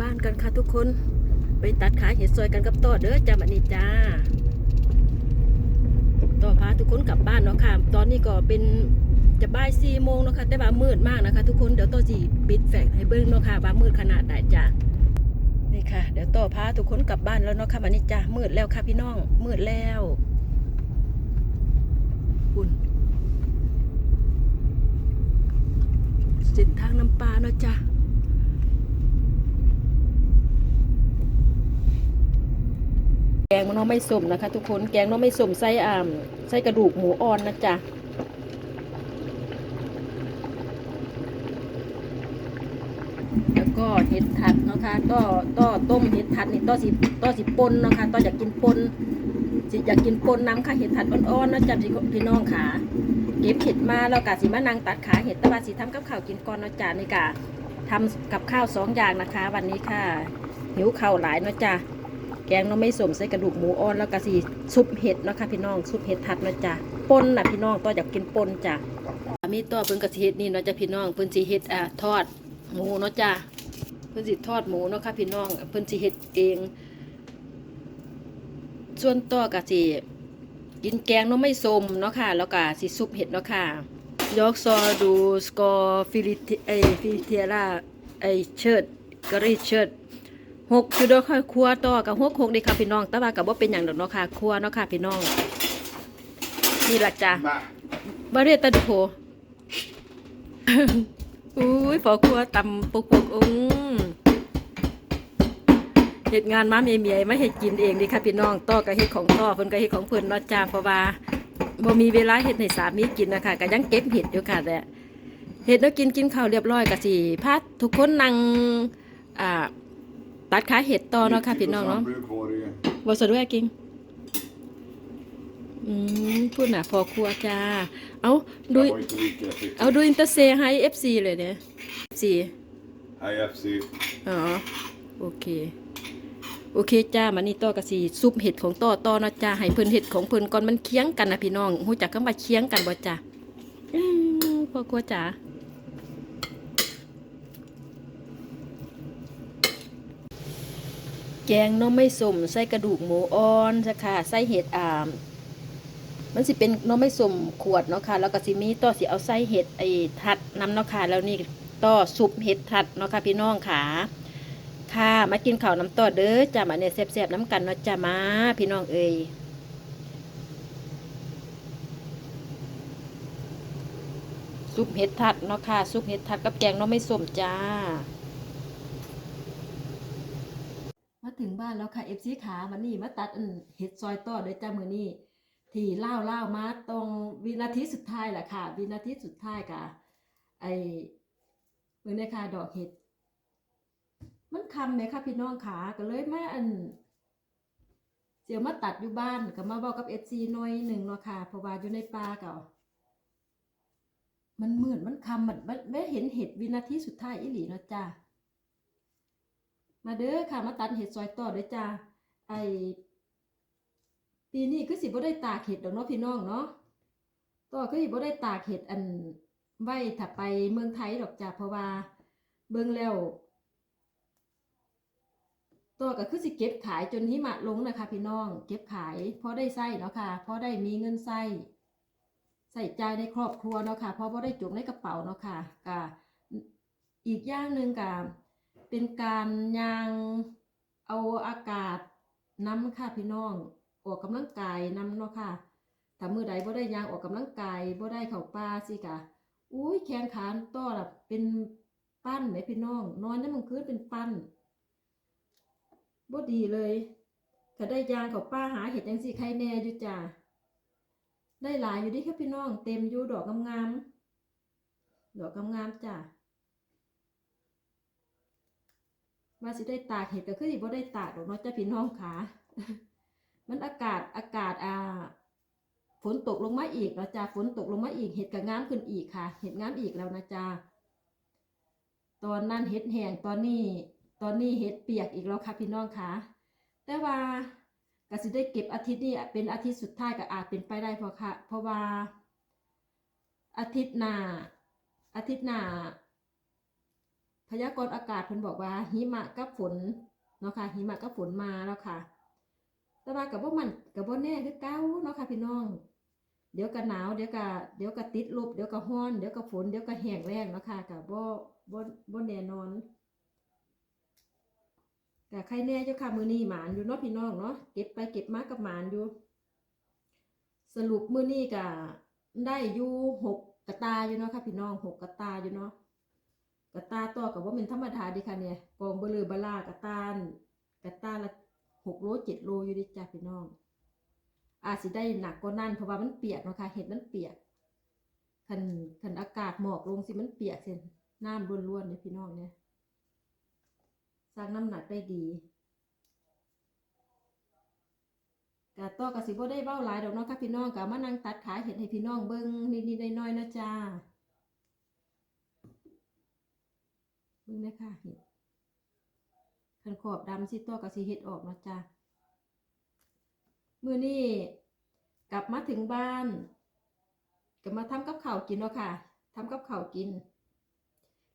บ้านกันค่ะทุกคน ไปตัดขาเห็ดซอยกันกับต่อเด้อจ้าบันนี้จ้าต่อพาทุกคนกลับบ้านเนาะค่ะ ตอนนี้ก็เป็นจะบ่ายสี่โมงเนาะค่ะแต่ว่ามืดมากนะคะ ทุกคนเดี๋ยวต่อจีปิดแฟกให้เบิ้งเนาะค่ะว่ามืดขนาดไหนจ้านี่ค่ะ เดี๋ยวต่อพาทุกคนกลับบ้านแล้วเนาะค่ะบันนี้จ้ามืดแล้วค่ะพี่น้องมืดแล้วอุ่นเส้นทางน้ำปลาเนาะจ้า แกงมันน้องไม่สมนะคะ ทุกคนแกงน้องไม่สมไส้อ่าไส้กระดูกหมูอ่อนนะจ๊ะแล้วก็เห็ดถัดนะคะก็ต้อต้มเห็ดถัดนี่ต้อสิต้อสิปนนะคะต้ออยากกินปนสิอยากกินปนน้ำค่ะเห็ดถัดอ่อนๆนะจ๊ะพี่พี่น้องค่ะเก็บเห็ดมาแล้วกะสิมานางตัดขาเห็ดตะวันสิทำกับข้าวกินก่อนนะจ๊ะนี่กะทำกับข้าวสองอย่างนะคะ วันนี้ค่ะหิวข้าวหลายนะจ๊ะ แกงเนาะไม่สมใส่กระดูกหมูอ่อนแล้วก็สีซุปเห็ดเนาะค่ะพี่น้องซุปเห็ดทัดเนาะจ้ะปนน่ะพี่น้องต่ออยากกินปนจ้ะมีต่อเพิ่นก็สิเฮ็ดนี่เนาะจ้ะพี่น้องเพิ่นสิเฮ็ดอ่าทอดหมูเนาะจ้ะเพิ่นสิทอดหมูเนาะค่ะพี่น้องเพิ่นสิเฮ็ดเอง ส่วนต่อก็สิกินแกงเนาะไม่สมเนาะค่ะ แล้วก็สิซุปเห็ดเนาะค่ะยอกซอดูสกอฟิลิเอฟิลิเทียร่าไอเชิดกะรีเชิด หกคือเด้อค่อยครัวต่อกับหกหกดีค่ะพี่น้องแต่ว่ากับว่าเป็นอย่างดอกเนาะค่ะครัวเนาะค่ะพี่น้องนี่ละจ้ะมาบาเรียตะดุโพอุ้ยพอครัวตำปุกปุกอุ้งเหตุงานมาเมียๆไม่เห็ดกินเองดีค่ะพี่น้องต่อกับเห็ดของต่อเพิ่นกับเห็ดของเพิ่นเนาะจ้าเพราะว่าบ่มีเวลาเห็ดให้สามีกินนะคะก็ยังเก็บเห็ดอยู่ค่ะแต่เห็ดแล้วกินกินข้าวเรียบร้อยก็สิพาทุกคนนั่งอ่า ตัดขาเห็ดต่อเนาะค่ะพี่น้องเนาะ Brukar บสด้วยกิงอืมพูดน่ะพอครัวจ้า เอาดู Det var inte lika jag tyckte. เอาดูอินเตอร์เซให้เอฟซีเลยเนี่ยซี Hej FC. อ๋อ โอเค โอเคจ้ามันนี่ต่อกับสีซุปเห็ดของต่อต่อเนาะจ้า ให้เพิ่นเห็ดของเพิ่นก่อนมันเคียงกันนะพี่น้องหูจักคำว่าเคียงกันบ่จ้าอืมพอครัวจ้า แกงน้อไม่สมใส่กระดูกหมูอ่อนจ้ะค่ะใส่เห็ดอ่ามมันสิเป็นน้อไม่สมขวดเนาะค่ะ แล้วก็สิมีต่อสิเอาใส่เห็ดไอ้ทัดน้ำเนาะค่ะ แล้วนี่ต่อซุปเห็ดทัดเนาะค่ะพี่น้องค่ะ ค่ะมากินข้าวน้ำต่อเด้อจ้ามาเนี่ยแซ่บๆน้ำกันเนาะจ้ามาพี่น้องเอ้ยซุปเห็ดทัดเนาะค่ะซุปเห็ดทัดกับแกงน้อไม่สมจ้า มา ถึงบ้านแล้วค่ะเอฟซีขาวันนี้มาตัดเห็ดซอยต่อเลยจ้ามือนี้ที่เล่าเล่ามาตรงวินาทีสุดท้ายแหละค่ะ วินาทีสุดท้ายค่ะไอเมื่อนี้ค่ะดอกเห็ด มันคำไหมคะพี่น้องขาก็เลยมาอันเสียวมาตัดอยู่บ้านก็มาบอกกับเอฟซีหน่อยหนึ่งเนาะค่ะเพราะว่าอยู่ในป่าเก่ามันเหมืดมันคำมันมันไม่เห็นเห็ดวินาทีสุดท้ายอีหลีเนาะจ้า มาเด้อค่ะมาตัดเห็ดซอยต่อเด้อจ้าไอปีนี้คือสิบ่ได้ตากเห็ดดอกเนาะพี่น้องเนาะต่อคือสิบ่ได้ตากเห็ดอันไว้ถ้าไปเมืองไทยดอกจ้าเพราะว่าเบิ่งแล้วต่อก็คือสิเก็บขายจนหิมะลงนะคะพี่น้อง เก็บขายพอได้ใส่เนาะค่ะพอได้มีเงินใส่ใส่ใจในครอบครัวเนาะค่ะพอบ่ได้จุกในกระเป๋าเนาะค่ะก็อีกอย่างหนึ่งก็ เป็นการยางเอาอากาศน้ำค่ะพี่น้อง ออกกำลังกายน้ำเนาะค่ะถ้ามือใดบ่ได้ยางออกกำลังกายบ่ได้เข้าป่าสิกะอุ้ยแขนขาต่อละเป็นปั้นไหมพี่น้อง นอนนั่นมันคือเป็นปั้นบ่ดีเลยถ้าได้ยางเข้าป่าหาเห็ดจังสิใครแน่อยู่จ้าได้หลายอยู่ดิค่ะพี่น้อง เต็มอยู่ดอกงามๆดอกงามๆจ้า ว่าสิได้ตากเห็ดก็คือสิบ่ได้ตากดอกเนาะจ้าพี่น้องค่ะมันอากาศอากาศอ่าฝนตกลงมาอีกเนาะจ้าฝนตกลงมาอีกเห็ดก็งามขึ้นอีกค่ะ เห็ดงามอีกแล้วนะจ้าตอนนั้นเห็ดแห้งตอนนี้ ตอนนี้เห็ดเปียกอีกแล้วค่ะพี่น้องค่ะแต่ว่ากสิได้เก็บอาทิตย์นี้เป็นอาทิตย์สุดท้ายก็อาจเป็นไปได้เพราะค่ะ เพราะว่า อาทิตย์หน้าอาทิตย์หน้า พยากรณ์อากาศเพิ่นบอกว่าหิมะกับฝนเนาะค่ะหิมะกับฝนมาแล้วค่ะ แต่ว่ากับว่ามันกับว่าแน่คือเก้าเนาะค่ะพี่น้อง เดี๋ยวก็หนาวเดี๋ยวก็เดี๋ยวก็ติดลบเดี๋ยวก็ร้อนเดี๋ยวก็ฝนเดี๋ยวก็แห้งแล้งเนาะค่ะกับบ่บ่บ่แน่นอนกับใครแน่เจ้าค่ะมือนี้หมานอยู่เนาะพี่น้องเนาะเก็บไปเก็บมากับหมานอยู่ สรุปมือนี้ก็ได้อยู่หกกระตาอยู่เนาะค่ะพี่น้องหกกระตาอยู่เนาะ กระตาต่อกับว่าเป็นธรรมดาดีค่ะเนี่ยกองเบลือบลากระตานกระตาละหกโลเจ็ดโลอยู่ดิจ้าพี่น้อง อาจสิได้หนักกว่านั้นเพราะว่ามันเปียกนะคะเห็ดมันเปียกคันคันอากาศหมอกลงสิมันเปียกเส้นน้ำล้วนๆเนี่ยพี่น้องเนี่ยสร้างน้ำหนักได้ดีกะต่อกะสิบ่ได้เบ้าหลายดอกเนาะค่ะพี่น้องกะมานั่งตัดขาเห็ดให้พี่น้องเบิ่งนิดๆน้อยๆนะจ้า เบิ่งเลยค่ะเห็ดคันขอบดำสิต่อกะสิเห็ดออกนะจ้ามื่อนี้กลับมาถึงบ้านกลับมาทำกับข้าวกินเนาะค่ะทำกับข้าวกิน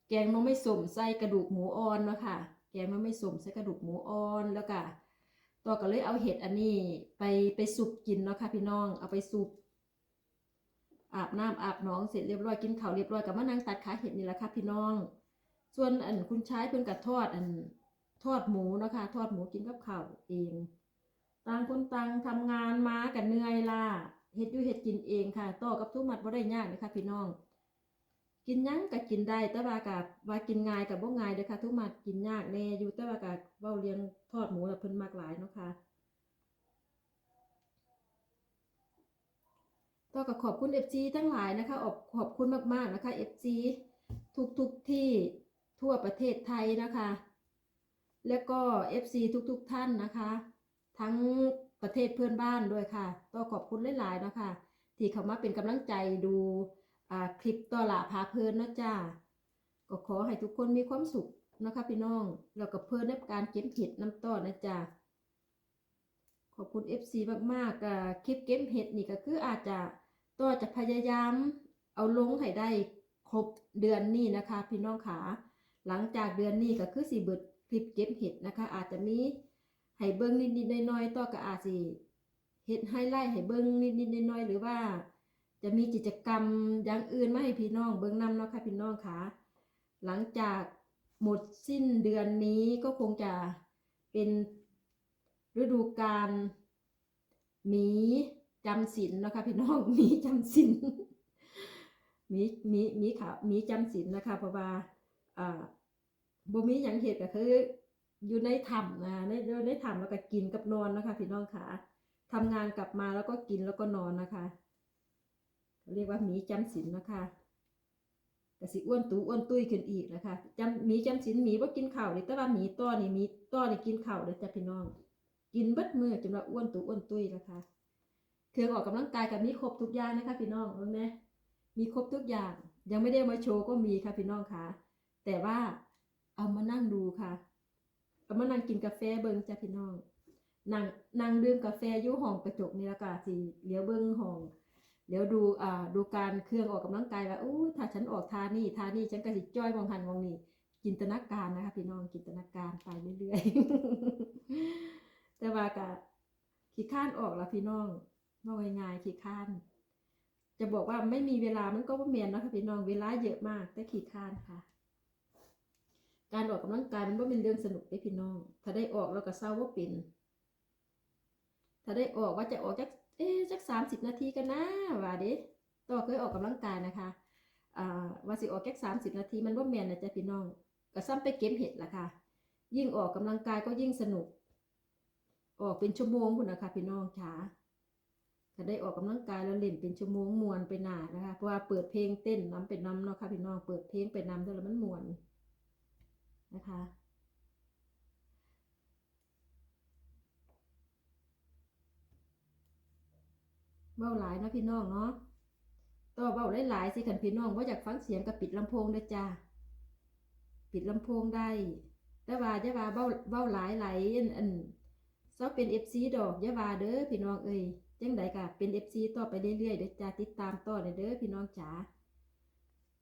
แกงหน้องไม่สมใส่กระดูกหมูอ่อนเนาะค่ะ แกงหน้องไม่สมใส่กระดูกหมูอ่อนแล้วก็ต่อก็เลยเอาเห็ดอันนี้ไปไปสุกกินเนาะค่ะพี่น้องเอาไปสุกอาบน้ำอาบหน้องเสร็จเรียบร้อยกินข้าวเรียบร้อยกับมานั่งตัดขาเห็ดนี่แหละค่ะพี่น้อง ส่วนอันคุณชายเพิ่นกับทอดอันทอดหมูนะคะทอดหมูกินกับข้าวเองต่างคนต่างทำงานมากันเหนื่อยล่ะเฮ็ดอยู่เฮ็ดกินเองค่ะต่อกับทุกมัดบ่ได้ยากเลยค่ะพี่น้อง กินยังก็กินได้แต่ว่ากับว่ากินง่ายกับบ่ง่ายเด้อค่ะทุกมัดกินยากแน่อยู่แต่ว่ากับเว้าเรียงทอดหมูแล้วเพิ่นมักหลายเนาะค่ะต่อกับขอบคุณ FC ทั้งหลายนะคะขอบขอบคุณมากๆนะคะ FC ทุกทุกๆที่ ทั่วประเทศไทยนะคะ แล้วก็ FC ทุกๆท่านนะคะ ทั้งประเทศเพื่อนบ้านด้วยค่ะก็ขอบคุณหลายๆนะคะ ที่เข้ามาเป็นกำลังใจดูคลิปต่อหลาพาเพลินนะจ้าก็ขอให้ทุกคนมีความสุขนะคะพี่น้องแล้วก็เพลินในการเก็บเห็ดน้ำต้อนะจ้าขอบคุณ FC มากๆอ่าคลิปเก็บเห็ดนี่ก็คืออาจจะต่อจะพยายามเอาลงให้ได้ครบเดือนนี้นะคะ พี่น้องขา หลังจากเดือนนี้ก็คือสีเบิดคลิปเก็บเห็ดนะคะ อาจจะมีให้เบิ้งนิดๆน้อยๆต่อก็อาจสิเฮ็ดไฮไลท์ให้เบิ้งนิดๆน้อยๆหรือว่า จะมีกิจกรรมอย่างอื่นมาให้พี่น้องเบิ้งนำเนาะค่ะพี่น้องค่ะหลังจากหมดสิ้นเดือนนี้ก็คงจะเป็นฤดูกาลหมีจำศีลเนะคะพี่น้องหมีจำศีลหมีหมีหมีขาวหมีจำศีลนะคะเพราะว่า อ่าบ่มีหยังเฮ็ดก็คือ อยู่ในถ้ำนะในอยู่ในถ้ำแล้วก็กินกับนอนนะคะพี่น้องค่ะทำงานกลับมาแล้วก็กินแล้วก็นอนนะคะ เรียกว่าหมีจำศีลนะคะกสิอ้วนตูอ้วนตุ้ยขึ้นอีกนะคะจำหมีจำศีลหมีว่ากินข้าวเลยแต่ว่าหมีต้อนี่หมีต้อนี่กินข้าวเลยจ้ะพี่น้อง กินเบิดมือจนว่าอ้วนตูอ้วนตุ้ยนะคะเครื่องออกกำลังกายกับมีครบทุกอย่างนะคะ พี่น้องเห็นไหมมีครบทุกอย่าง ยังไม่ได้มาโชว์ก็มีค่ะพี่น้องค่ะ แต่ว่าเอามานั่งดูค่ะก็มานั่งกินกาแฟเบิ่งจ้ะพี่น้องนั่งนั่งดื่มกาแฟอยู่ห้องกระจกนี่ละก็สิเลี้ยวเบิ่งห้องเดี๋ยวดูอ่าดูการเครื่องออกกำลังกายว่าอู้ถ้าฉันออกท่านี่ท่านี่ฉันก็สิจ้อยมองหันมองนี่จินตนาการนะคะพี่น้องจินตนาการไปเรื่อยๆ แต่ว่าก็ขี้ข้านออกละพี่น้องน้องง่ายๆขี้ข้าน จะบอกว่าไม่มีเวลามันก็บ่แม่นนะค่ะพี่น้องเวลาเยอะมากแต่ขี้ข้านค่ะ การออกกำลังกายมันว่าเป็นเรื่องสนุกได้พี่น้อง ถ้าได้ออกเราก็เศร้าว่าเป็น ถ้าได้ออกว่าจะออกจักเอ๊จักสามสิบนาทีกันนะว่าเด้ต่อเคยออกกำลังกายนะคะอ่าว่าสิออกแค่สามสิบนาทีมันว่าแมนนะจ๊ะพี่น้องก็ซ้ำไปเก็บเห็ดละค่ะ ยิ่งออกกำลังกายก็ยิ่งสนุก ออกเป็นชั่วโมงคุณนะคะพี่น้องค่ะถ้าได้ออกกำลังกายแล้วเล่นเป็นชั่วโมงมวนไปหนานะคะ เพราะว่าเปิดเพลงเต้นน้ำเป็นน้ำเนาะค่ะพี่น้อง เปิดเพลงไปน้ำแล้วมันมวน นะคะ เบ้าหลายนะพี่น้องเนาะต่อเบ้าหลายๆสิขันพี่น้องว่าอยากฟังเสียงกับปิดลำโพงนะจ้าปิดลำโพงได้ แต่ว่าจะว่าเบ้าเบ้าหลายหลายอันอันซอเป็นเอฟซีดอกอยาว่าเด้อพี่น้องเอ้ยจังใดกะเป็นเอฟซีต่อไปเรื่อยๆเด้อจ้าติดตามต่อเด้อพี่น้องจ๋า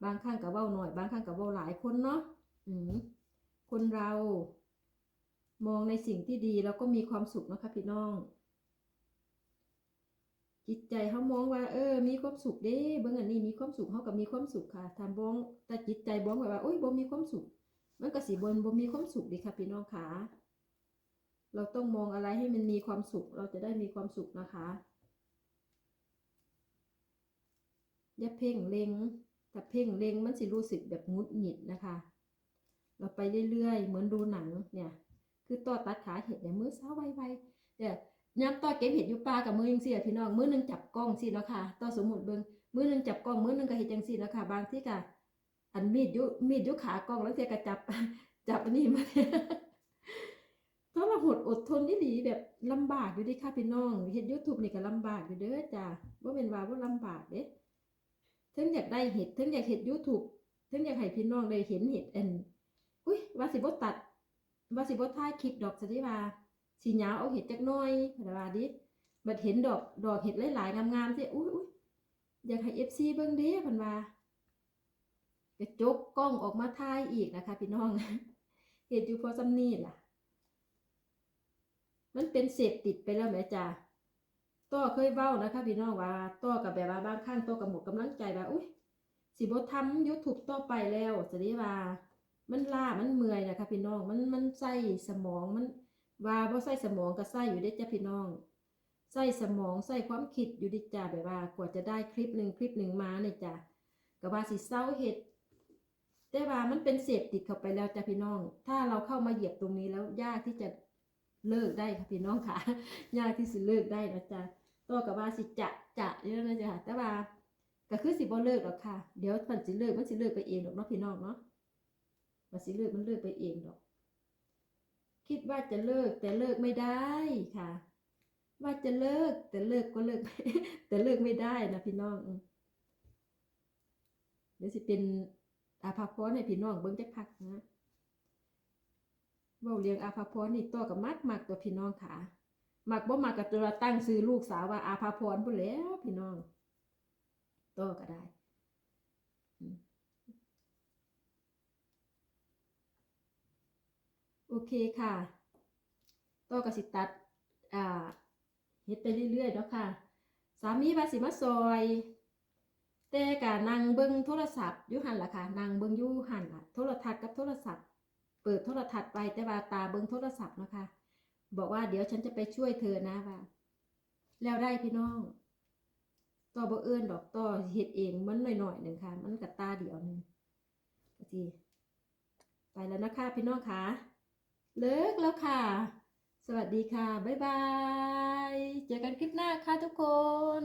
บางครั้งกับเบ้าหน่อย บางครั้งกับเบ้าหลายคนเนาะอืม คนเรา มองในสิ่งที่ดีแล้วก็มีความสุขนะคะพี่น้อง จิตใจเขามองว่า เออ มีความสุขเด้เบิ่งอันนี้มีความสุขเขาก็มีความสุขค่ะถ้าบ้องแต่จิตใจบ้องไว้ว่าโอ้ยบ่มีความสุข มันก็สิบนบ่มีความสุขดีค่ะพี่น้องค่ะเราต้องมองอะไรให้มันมีความสุข เราจะได้มีความสุขนะคะ อย่าเพ่งเล็งถ้าเพ่งเล็งมันสิรู้สึกแบบงุดหงิดนะคะ เราไปเรื่อยๆ เหมือนดูหนังเนี่ย คือต่อตัดขาเห็ดเนี่ยมือเช้าไวๆเนี่ยย้ำต่อเก็บเห็ดอยู่ป่ากับมือยังเสียพี่น้องมือหนึงจับกล้องสิเนาะค่ะต่อสมมุติเบิ่งมือหนึงจับกล้องมือหนึงก็เห็ดจังซี่เนาะค่ะ บางที่ก็อันมีดยู่มีดยู่ขากล้องแล้วเสียก็จับจับอันนี้มาตอนเราหดอดทนนี่หลีแบบลำบากอยู่ดิค่ะพี่น้องเฮ็ด YouTube นี่ก็ลำบากอยู่เด้อจ้ะบ่แม่นว่าบ่ลำบากเด้ถึงอยากได้เห็ดถึงอยากเฮ็ด YouTube ถึงอยากให้พี่น้องได้เห็นเห็ดอัน อุ้ยว่าสิบ่ตัดว่าสิบ่ถ่ายคลิปดอกซะดิว่าสิหยาวเอาเห็ดจักหน่อยแต่ว่าดิบัดเห็นดอกดอกเห็ดหลายๆงามๆสิอุ้ยอุ้ยอยากให้ FC เบิ่งเด้เพิ่นว่าก็จกกล้องออกมาถ่ายอีกนะคะ พี่น้องเฮ็ดอยู่พอซำนี้ล่ะ มันเป็นเสพติดไปแล้วแม่จ้าต้อเคยเว้านะคะพี่น้องว่าต้อกับแบบว่าบางครั้งต้อกับหมดกำลังใจว่าอุ้ยสิบ่ทำ YouTube ต่อไปแล้วจะได้ว่า มันล้ามันเมื่อยนะคะพี่น้องมันมันใส่สมองมันว่าบ่ใส่สมองก็ใส่อยู่เด้จ้ะพี่น้องใส่สมองใส่ความคิดอยู่ดิจ้าแบบว่ากว่าจะได้คลิปหนึ่งคลิปหนึ่งมาเนี่ยจ้ะก็ว่าสิเศร้าเฮ็ดแต่ว่ามันเป็นเสพติดเข้าไปแล้วจ้ะพี่น้อง ถ้าเราเข้ามาเหยียบตรงนี้แล้วยากที่จะเลิกได้ค่ะพี่น้องค่ะ ยากที่สิเลิกได้นะจ๊ะตัวกับว่าสิจะจะเยอะนะจ๊ะแต่ว่าก็คือสิบ่เลิกหรอกค่ะ เดี๋ยวมันสิเลิกมันสิเลิกไปเองดอกเนาะพี่น้องเนาะ มันสิเลิกมันเลิกไปเองดอก คิดว่าจะเลิกแต่เลิกไม่ได้ค่ะ ว่าจะเลิกแต่เลิกก็เลิก แต่เลิกไม่ได้นะพี่น้องเดี๋ยวสิเป็นอาภาพรให้พี่น้องเบิ่งจักพักนะเว้าเรียงอาภาพรนี่ตัวกับมักมักตัวพี่น้องค่ะมักบ่มักกับตัวตั้งซื้อลูกสาวว่าอาภาพรพุ่นแล้วพี่น้องตัวก็ได้ โอเคค่ะต่อกับสิตัดอ่าเฮ็ดไปเรื่อยๆเนาะค่ะ สามีว่าสิมาซอย แต่กะนั่งเบิ่งโทรศัพท์อยู่หันล่ะค่ะนั่งเบิ่งอยู่หันล่ะ โทรทัศน์กับโทรศัพท์ เปิดโทรทัศน์ไปแต่ว่าตาเบิ่งโทรศัพท์เนาะคะ บอกว่าเดี๋ยวฉันจะไปช่วยเธอนะว่า แล้วได้พี่น้องต่อบ่เอิ้นดอกต่อเฮ็ดเองมันหน่อยๆหนึ่งค่ะ มันกับตาเดียวหนึงก็สิไปแล้วนะคะพี่น้องค่ะ เลิกแล้วค่ะ สวัสดีค่ะ บ๊ายบาย เจอกันคลิปหน้าค่ะทุกคน